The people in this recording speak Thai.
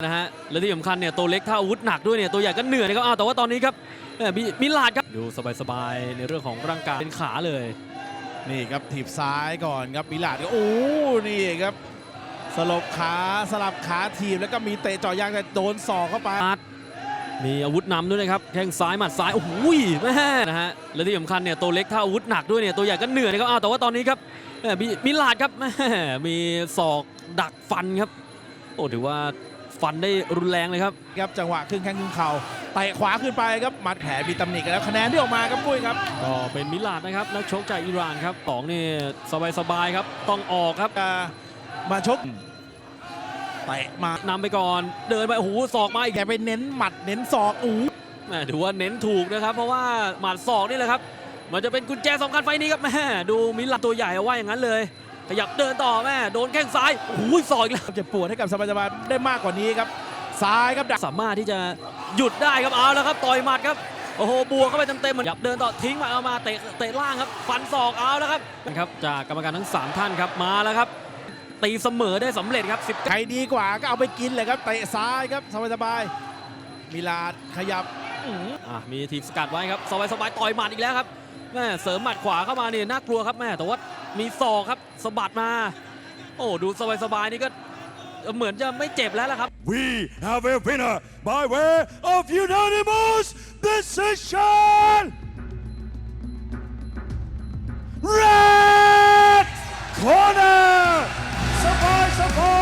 นะฮะและที่สำคัญเนี่ยตัวเล็กถ้าอาวุธหนักด้วยเนี่ยตัวใหญ่ก็เหนื่อยนะครับอ้าวแต่ว่าตอนนี้ครับเอ่อมีมิลาดครับดูสบายๆในเรื่องของร่างกายเป็นขาเลย นี่ครับถีบซ้ายก่อนครับมิลาดก็โอ้นี่ครับ สลบขาสลับขาทีบแล้วก็มีเตะเจ่อยางแต่โดนศอกเข้าไปอาร์ตมีอาวุธนำด้วยนะครับแข้งซ้ายหมัดซ้ายโอ้โหแม่นะฮะและที่สำคัญเนี่ยตัวเล็กถ้าอาวุธหนักด้วยเนี่ยตัวใหญ่ก็เหนื่อยนะครับอ้าวแต่ว่าตอนนี้ครับเอ่อมีมิลาดครับแม่มีศอกดักฟันครับโอ้ถือว่า ฟันได้รุนแรงเลยครับครับจังหวะครึ่งแข้งครึ่งเข่าเตะขวาขึ้นไปครับหมัดแผลมีตำหนิกันแล้วคะแนนที่ออกมาครับปุ้ยครับก็เป็นมิลาดนะครับนักชกจากอิหร่านครับสองนี่สบายๆครับต้องออกครับจะมาชกเตะมานำไปก่อน เดินไปโอ้โหศอกมาอีกแกไปเน้นหมัดเน้นศอกอู้แหม่ถือว่าเน้นถูกนะครับ เพราะว่าหมัดศอกนี่แหละครับ มันจะเป็นกุญแจสำคัญไฟล์นี้ครับแม่ดูมิลาดตัวใหญ่เอาว่าอย่างนั้นเลย ขยับเดินต่อแม่โดนแข้งซ้ายโอ้โหศอกอีกแล้วจะปวดให้กับสบายสบายได้มากกว่านี้ครับ ซ้ายครับดักสามารถที่จะหยุดได้ครับเอาแล้วครับต่อยหมัดครับโอ้โหบวกเข้าไปเต็มๆเหมือนยับเดินต่อทิ้งมาเอามาเตะเตะล่างครับฟันศอกเอาแล้วครับครับจากกรรมการทั้งสามท่านครับมาแล้วครับ ตีเสมอได้สำเร็จครับ10ใครดีกว่าก็เอาไปกินเลยครับเตะซ้ายครับสบายสบายๆมิลาดขยับอื้อหืออะมีทีมสกัดไว้ครับสบายสบายๆต่อยหมัดอีกแล้วครับแม่เสริมหมัดขวาเข้ามาเนี่ยน่ากลัวครับแม่แต่ว่า มีศอกครับสบัดมา โอ้ดูสบายๆนี่ก็เหมือนจะไม่เจ็บแล้วล่ะครับ We have a winner by way of unanimous decision Red Corner สบายสบาย